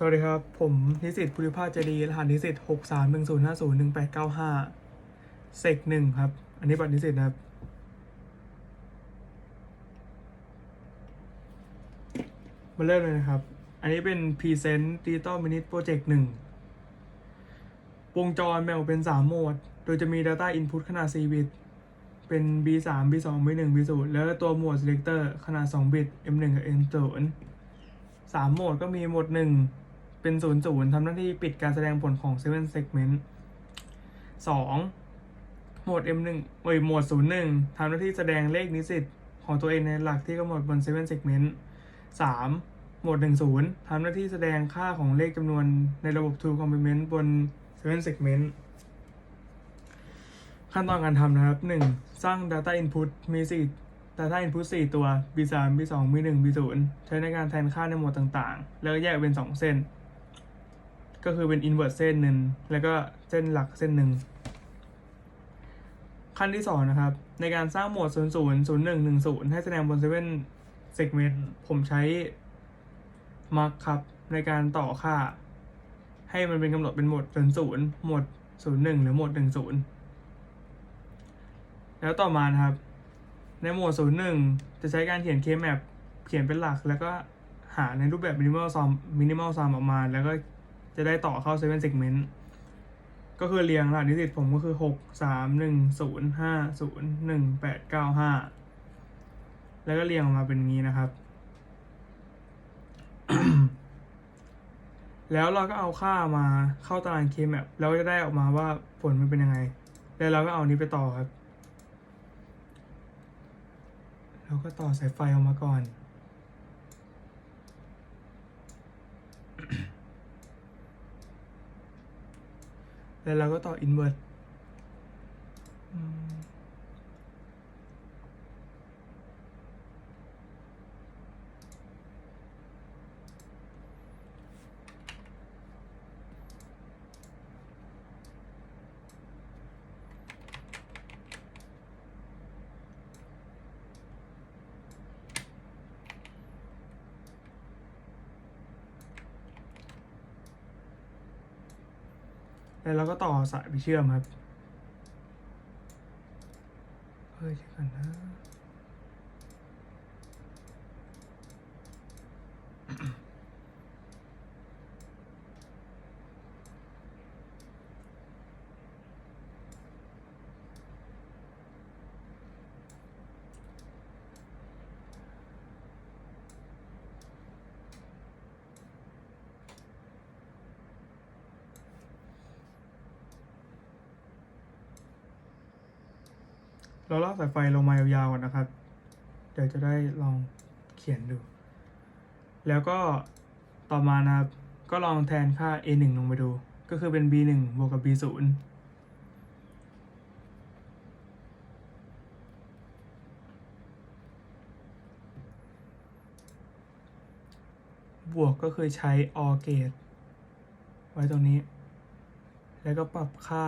สวัสดีครับ ผมนิสิตภูริภาเจดีย์รหัสนิสิตหกสามหนึ่งศูนย์ห้าศูนย์หนึ่งแปดเก้าห้าเซกหนึ่งครับ อันนี้บัตรนิสิตนะครับ มาเริ่มเลยนะครับ อันนี้เป็น Present Digital Minute Project 1วงจรแบ่งออกเป็น 3 โหมด โดยจะมี Data Input ขนาด 4 บิต เป็น B3 B2 B1 B0 แล้วตัวโหมด Selector ขนาด 2 บิต M1 กับ M0 สามโหมดก็มีโหมดหนึ่ง เป็นศูนย์ศูนย์ทำหน้าที่ปิดการแสดงผลของ Seven Segment สองโหมด M1 เอ้ยโหมดศูนย์หนึ่งทำหน้าที่แสดงเลขนิสิตของตัวเองในหลักที่กำหนดบน Seven Segment สามโหมดหนึ่งศูนย์ทำหน้าที่แสดงค่าของเลขจำนวนในระบบ Two Complement บน Seven Segment ขั้นตอนการทำนะครับ 1. สร้าง Data Input มีสี่ Data Input 4 ตัว B3 B2 B1 B0 ใช้ในการแทนค่าในโหมดต่างๆ แล้วก็แยกเป็น 2 เส้น ก็คือเป็น invert เส้นหนึ่งแล้วก็เส้นหลักเส้นหนึ่งขั้นที่2นะครับ ในการสร้างโหมด0 0 0 1 1 0 ให้แสดงบน7 segment ผมใช้ mark คครับ ในการต่อค่า ให้มันเป็นกำหนดเป็นโหมด0 0โหมด01 หรือโหมด10 แล้วต่อมานะครับ ในโหมด01 จะใช้การเขียน K-map เขียนเป็นหลัก แล้วก็หาในรูปแบบ minimal sum minimal sum ออกมา แล้วก็ จะได้ต่อเข้า7 segment ก็คือเรียงรหัสนิสิตผมก็คือ 6 3 1 0 5 0 1 8 9 5 แล้วก็เรียงออกมาเป็นงนี้นะครับ แล้วเราก็เอาค่ามาเข้าตาราง K-map แล้วจะได้ออกมาว่าผลมันเป็นยังไง แล้วเราก็เอานี้ไปต่อครับเราก็ต่อสายไฟออกมาก่อน แล้วเราก็ต่ออินเวอร์ แล้วเราก็ต่อสายไปเชื่อมครับ เฮ้ยเดี๋ยวก่อนนะ เราลากสายไฟลงมายาวๆก่อนนะครับ เดี๋ยวจะได้ลองเขียนดู แล้วก็ต่อมานะครับ ก็ลองแทนค่า a 1ลงไปดู ก็คือเป็น b 1บวกกับ b 0บวกก็คือใช้ or gate ไว้ตรงนี้ แล้วก็ปรับค่า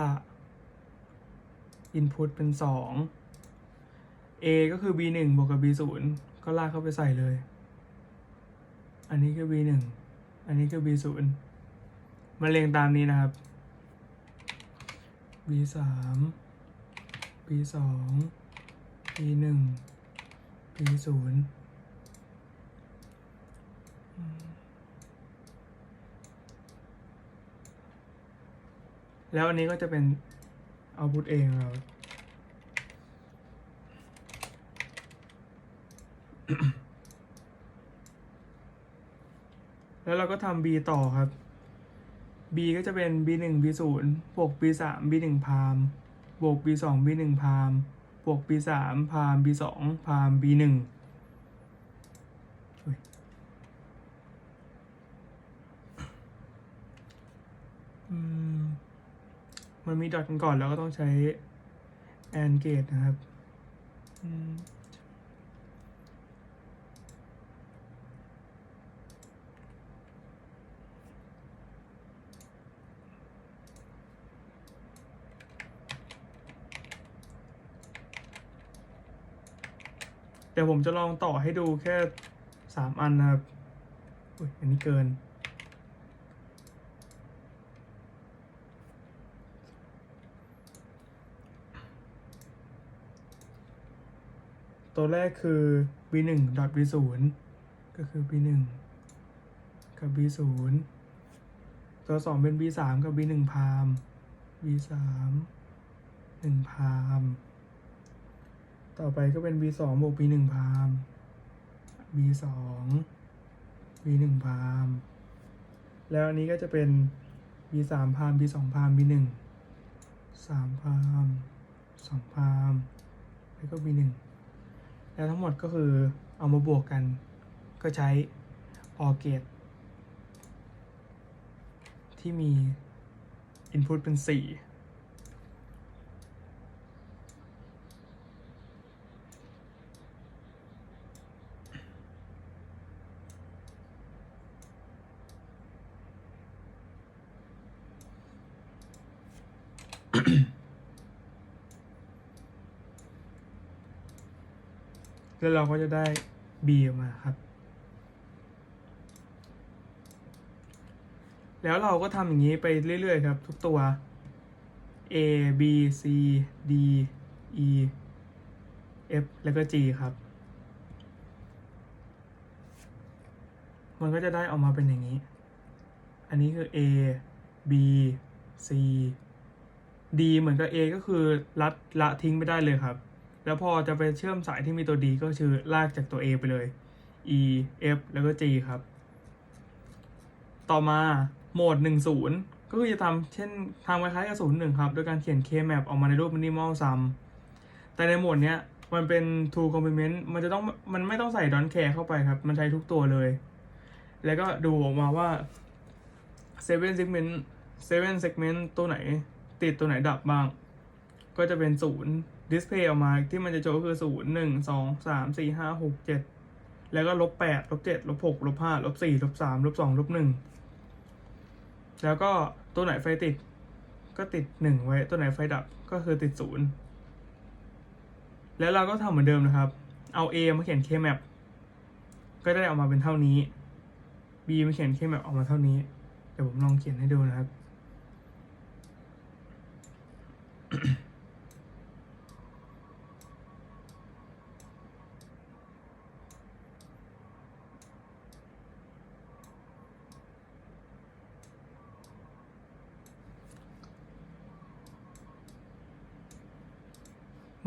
input เป็น 2 a ก็คือ b 1บวกกับ b 0ก็ลากเข้าไปใส่เลย อันนี้คือ b 1อันนี้คือ b 0มาเรียงตามนี้นะครับ b 3 b 2 b 1 b 0แล้วอันนี้ก็จะเป็นเอาพุทเองเรา แล้วเราก็ทำ B ต่อครับ B ก็จะเป็น B 1 B 0บวก B 3 B 1พามบวก B 2 B 1พามบวก B 3พาม B 2พาม B 1อุ๊ยอืมมันมีดอทกันก่อนแล้วก็ต้องใช้ AND gate นะครับ อืม เดี๋ยวผมจะลองต่อให้ดูแค่สามอันนะครับอุ้ยอันนี้เกิน ตัวแรกคือ b1.0 ก็คือ b1 กับ b0 ตัวสองเป็น b3 กับ b1 พาม b3 1พาม ต่อไปก็เป็น b 2บวก b 1พาม b 2 b 1พาม แล้วอันนี้ก็จะเป็น b 3พาม b 2พาม b 1 3พาม2พามแล้วก็ b 1แล้วทั้งหมดก็คือเอามาบวกกัน ก็ใช้ OR gate ที่มี input เป็น 4 แล้วเราก็จะได้ B ออกมาครับ แล้วเราก็ทำอย่างนี้ไปเรื่อยๆครับ ทุกตัว A B C D E F แล้วก็ G ครับ มันก็จะได้ออกมาเป็นอย่างนี้ อันนี้คือ A B C D เหมือนกับ A ก็คือลัดละทิ้งไปได้เลยครับ แล้วพอจะไปเชื่อมสายที่มีตัว D ก็คือลากจากตัว A ไปเลย E F แล้วก็ G ครับ ต่อมาโหมด 10 ก็คือจะทำเช่นทำคล้ายๆกับ0 1 ครับ โดยการเขียน K-map ออกมาในรูป minimal sum แต่ในโหมดเนี้ยมันเป็น two complement มันจะต้องมันไม่ต้องใส่ don't care เข้าไปครับ มันใช้ทุกตัวเลย แล้วก็ดูออกมาว่า seven segment seven segment ตัวไหน ติดตัวไหนดับบ้าง ก็จะเป็นศูนย์ดิสเพย์ออกมาที่มันจะโชว์ก็คือศูนย์หนึ่งสองสามสี่ห้าหกเจ็ดแล้วก็ลบแปดลบเจ็ดลบหกลบห้าลบสี่ลบสามลบสองลบหนึ่งแล้วก็ตัวไหนไฟติด ก็ติดหนึ่งไว้ตัวไหนไฟดับก็คือติดศูนย์แล้วเราก็ทำเหมือนเดิมนะครับ เอา A มาเขียน K-map ก็ได้ออกมาเป็นเท่านี้ B มาเขียน K-map ออกมาเท่านี้ เดี๋ยวผมลองเขียนให้ดูนะครับ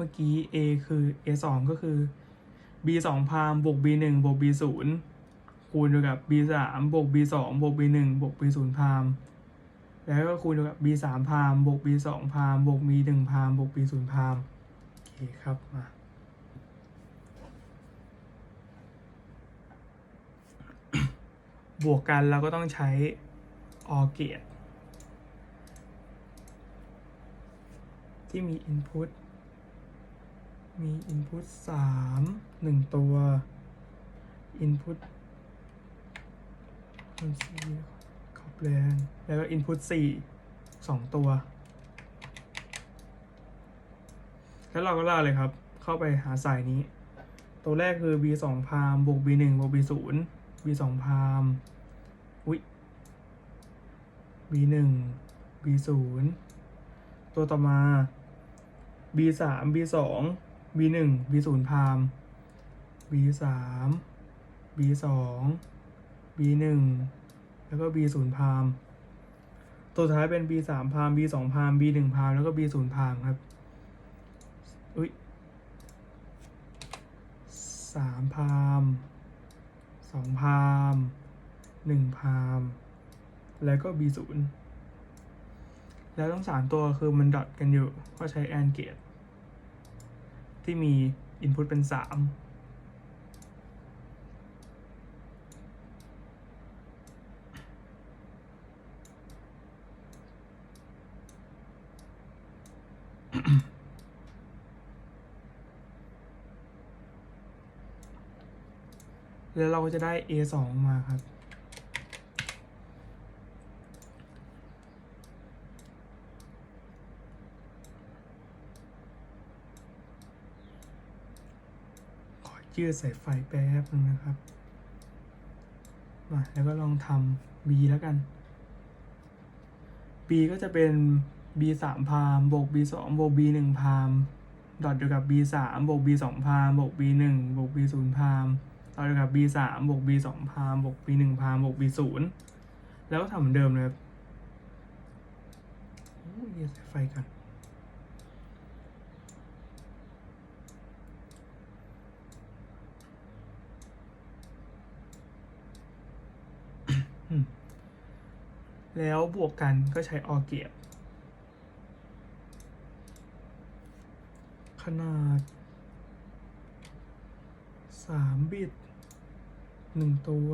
มื่อกี้ A คือ A สองก็คือ B สองพามบวก B หนึ่งบวก B ศูนย์คูณด้วยกับ B สามบวก B สองบวก B หนึ่งบวก B ศูนย์พามแล้วก็คูณด้วยกับ B สามพามบวก B สองพามบวก B หนึ่งพามบวก B ศูนย์พามโอเคครับมาบวกกันเราก็ต้องใช้ OR gate ที่มี input มี input 3 1 ตัว input คนซีคอปแลนแล้วก็ input 4 2 ตัว แล้วเราก็ล่าเลยครับ เข้าไปหาสายนี้ ตัวแรกคือ b 2พามบวก b 1บวก b 0 b 2พามอุ้ย b 1 b 0ตัวต่อมา b 3 b 2 v 1 v 0พาม v 3 v 2 v 1แล้วก็ v 0พามตัวท้ายเป็น b 3พาม b 2พาม b 1พาม แล้วก็ b 0พามครับ อุ้ยสามพามสองพามหนึ่งพาม แล้วก็ b 0แล้วทั้งสามตัวคือมันดอทกันอยู่ ก็ใช้แอนเกต ที่มี input เป็นสามแล้วเราก็จะได้ A สองมาครับ ยืดสายไฟแป๊บนึงนะครับมาแล้วก็ลองทำ B แล้วกัน B ก็จะเป็น B สามพามบวก B สองบวก B หนึ่งพามดอทเดียวกับ b สามบวก b สองพามบวก b หนึ่งบวก b ศูนย์พามดอทเดียวกับ b สามบวก b สองพามบวก b หนึ่งพามบวก b ศูนย์แล้วก็ทำเหมือนเดิมเลยครับโอ้ยใส่ไฟกัน อืม แล้วบวกกันก็ใช้ออเกียบ ขนาดสามบิตหนึ่งตัว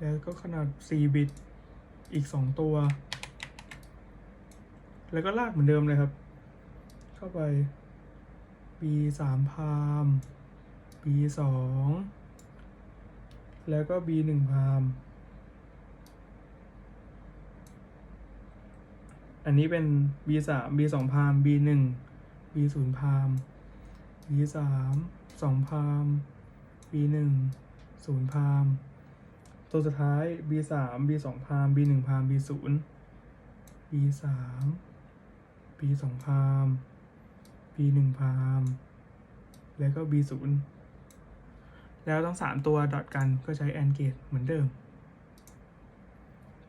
แล้วก็ขนาดสี่บิต อีกสองตัว แล้วก็ลากเหมือนเดิมเลยครับ เข้าไป b สามพาม b สอง แล้วก็ b หนึ่งพามอันนี้เป็น b สาม b สองพาม b หนึ่ง b ศูนย์พาม b สามสองพาม b หนึ่งศูนย์พาม ตัวสุดท้าย b สาม b สองพาม b หนึ่งพาม b ศูนย์ b สาม b สองพาม b หนึ่งพาม แล้วก็ b ศูนย์ แล้วทั้งสามตัวดอทกันก็ใช้ AND gate เหมือนเดิม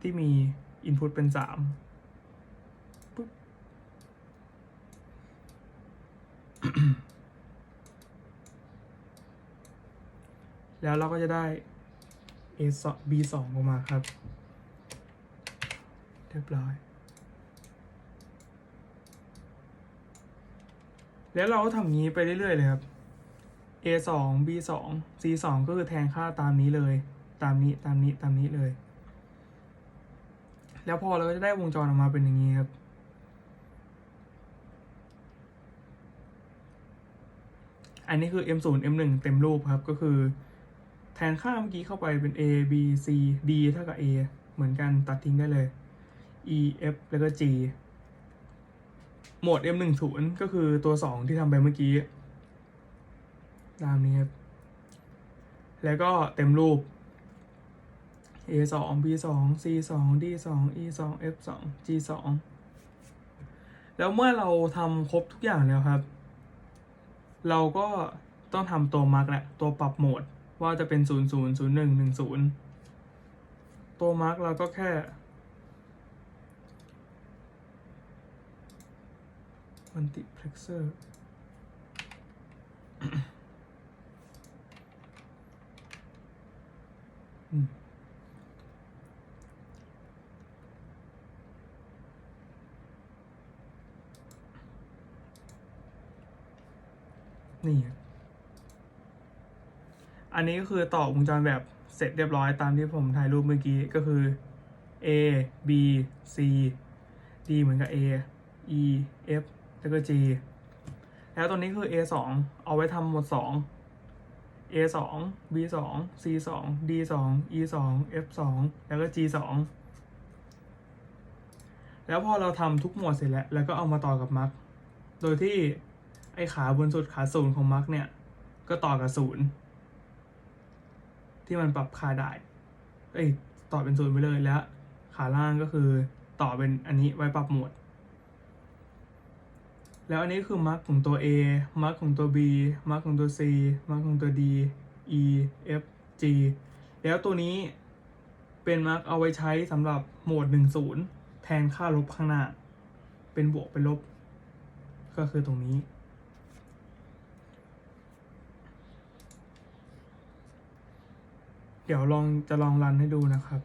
ที่มี input เป็นสามปึ๊บแล้วเราก็จะได้ A 2 B 2ออกมาครับ เรียบร้อย แล้วเราก็ทำงนี้ไปเรื่อย ๆ เลยครับ A สอง B สอง C สองก็คือแทนค่าตามนี้เลย ตามนี้ตามนี้ตามนี้เลย แล้วพอเราก็จะได้วงจรออกมาเป็นอย่างนี้ครับ อันนี้คือ M 0 M 1เต็มรูปครับก็คือ แทนค่าเมื่อกี้เข้าไปเป็น A B C D เท่ากับ A เหมือนกันตัดทิ้งได้เลย E F แล้วก็ G โหมด M 1 0ก็คือตัว 2 ที่ทำไปเมื่อกี้ ตามนี้ครับ แล้วก็เต็มรูป A 2 B 2 C 2 D 2 E 2 F 2 G 2แล้วเมื่อเราทำครบทุกอย่างแล้วครับ เราก็ต้องทำตัวมาร์กแหละ ตัวปรับโหมดว่าจะเป็น 0 0 0 1 1 0 ตัวมาร์กเราก็แค่ multiplexer อืม นี่ อันนี้ก็คือต่อวงจรแบบเสร็จเรียบร้อยตามที่ผมถ่ายรูปเมื่อกี้ก็คือ A B C D เหมือนกับ A E F แล้วก็ G แล้วตัวนี้คือ A 2เอาไว้ทำหมวด2 A 2 B 2 C 2 D 2 E 2 F 2แล้วก็ G 2แล้วพอเราทำทุกหมวดเสร็จแล้ว แล้วก็เอามาต่อกับมาร์กโดยที่ ไอ้ขาบนสุดขาศูนย์ของมาร์กเนี่ย ก็ต่อกับศูนย์ที่มันปรับค่าได้เอ้ยต่อเป็นศูนย์ไปเลยแล้ว ขาล่างก็คือต่อเป็นอันนี้ไว้ปรับโหมดแล้วอันนี้คือมาร์กของตัว A มาร์กของตัว B มาร์กของตัว C มาร์กของตัว D E F G แล้วตัวนี้เป็นมาร์กเอาไว้ใช้สำหรับโหมด 10 แทนค่าลบข้างหน้า เป็นบวกเป็นลบ ก็คือตรงนี้ เดี๋ยวลองจะลองรันให้ดูนะครับ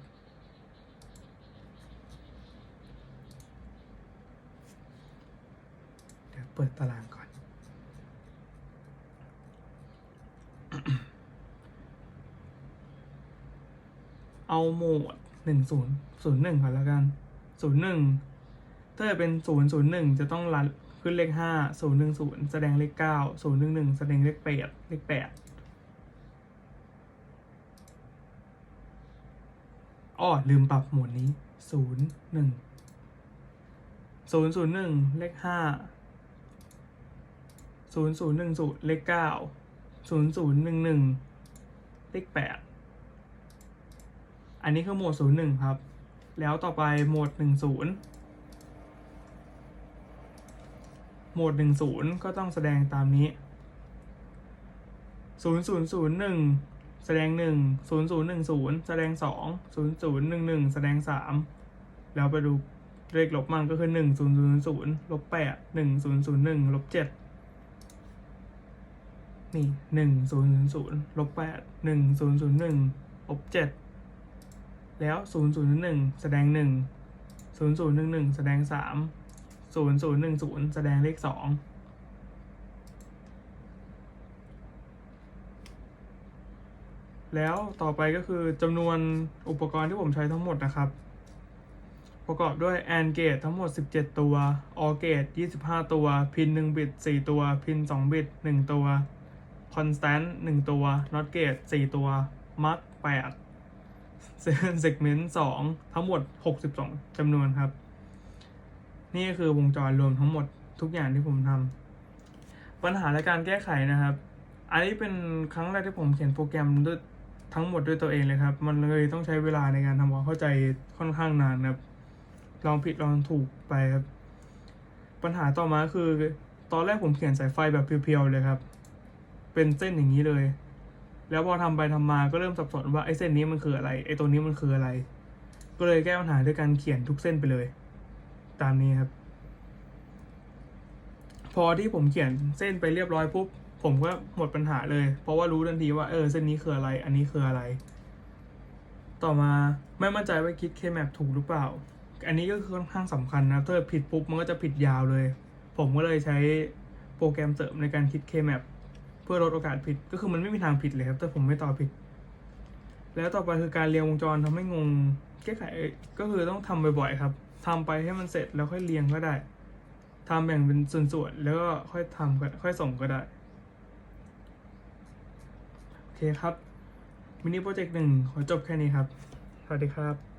เดี๋ยวเปิดตารางก่อน เอาโหมดหนึ่งศูนย์ศูนย์หนึ่งก่อนแล้วกันศูนย์หนึ่งถ้าจะเป็นศูนย์ศูนย์หนึ่งจะต้องรันขึ้นเลขห้าศูนย์หนึ่งศูนย์แสดงเลขเก้าศูนย์หนึ่งหนึ่งแสดงเลขแปดเลขแปด อ้อลืมปรับโหมดนี้ศูนย์หนึ่งศูนย์ศูนย์หนึ่งเลขห้าศูนย์ศูนย์หนึ่งศูนย์เลขเก้าศูนย์ศูนย์หนึ่งหนึ่งเลขแปดอันนี้คือโหมด01ครับ แล้วต่อไปโหมด10โหมดหนึ่งศูนย์ก็ต้องแสดงตามนี้ศูนย์ศูนย์ศูนย์หนึ่ง แสดงหนึ่งศูนย์ศูนย์หนึ่งศูนย์แสดงสองศูนย์ศูนย์หนึ่งหนึ่งแสดงสามแล้วไปดูเลขลบมั่งก็คือหนึ่งศูนย์ศูนย์ศูนย์ลบแปดหนึ่งศูนย์ศูนย์หนึ่งลบเจ็ดนี่หนึ่งศูนย์ศูนย์ศูนย์ลบแปดหนึ่งศูนย์ศูนย์หนึ่งลบเจ็ดแล้วศูนย์ศูนย์หนึ่งแสดงหนึ่งศูนย์ศูนย์หนึ่งหนึ่งแสดงสามศูนย์ศูนย์หนึ่งศูนย์แสดงเลขสอง แล้วต่อไปก็คือจำนวนอุปกรณ์ที่ผมใช้ทั้งหมดนะครับ ประกอบด้วย AND gate ทั้งหมด 17 ตัว OR gate 25 ตัว พิน 1 บิต 4 ตัว พิน 2 บิต 1 ตัว constant 1 ตัว NOT gate 4 ตัว mark 8 segment 2 ทั้งหมด 62จำนวนครับ นี่ก็คือวงจรรวมทั้งหมดทุกอย่างที่ผมทำปัญหาและการแก้ไขนะครับอันนี้เป็นครั้งแรกที่ผมเขียนโปรแกรมด้วย ทั้งหมดด้วยตัวเองเลยครับ มันเลยต้องใช้เวลาในการทำความเข้าใจค่อนข้างนานครับ ลองผิดลองถูกไปครับ ปัญหาต่อมาคือ ตอนแรกผมเขียนสายไฟแบบเพียวๆเลยครับ เป็นเส้นอย่างนี้เลย แล้วพอทำไปทำมาก็เริ่มสับสนว่าไอ้เส้นนี้มันคืออะไรไอ้ตัวนี้มันคืออะไร ก็เลยแก้ปัญหาด้วยการเขียนทุกเส้นไปเลย ตามนี้ครับ พอที่ผมเขียนเส้นไปเรียบร้อยปุ๊บ ผมก็หมดปัญหาเลย เพราะว่ารู้ทันทีว่าเออเส้นนี้คืออะไร อันนี้คืออะไร ต่อมาไม่มั่นใจว่าคิด K-map ถูกหรือเปล่า อันนี้ก็คือค่อนข้างสำคัญนะถ้าผิดปุ๊บมันก็จะผิดยาวเลย ผมก็เลยใช้โปรแกรมเสริมในการคิด K-map เพื่อลดโอกาสผิดก็คือมันไม่มีทางผิดเลยครับแต่ผมไม่ต่อผิด แล้วต่อไปคือการเรียงวงจรทำให้งงแก้ไขก็คือต้องทำบ่อยๆครับทำไปให้มันเสร็จแล้วค่อยเรียงก็ได้ทำแบ่งเป็นส่วนๆแล้วก็ค่อยทำค่อยส่งก็ได้ เคครับมินิโปรเจกต์หนึ่งขอจบแค่นี้ครับ สวัสดีครับ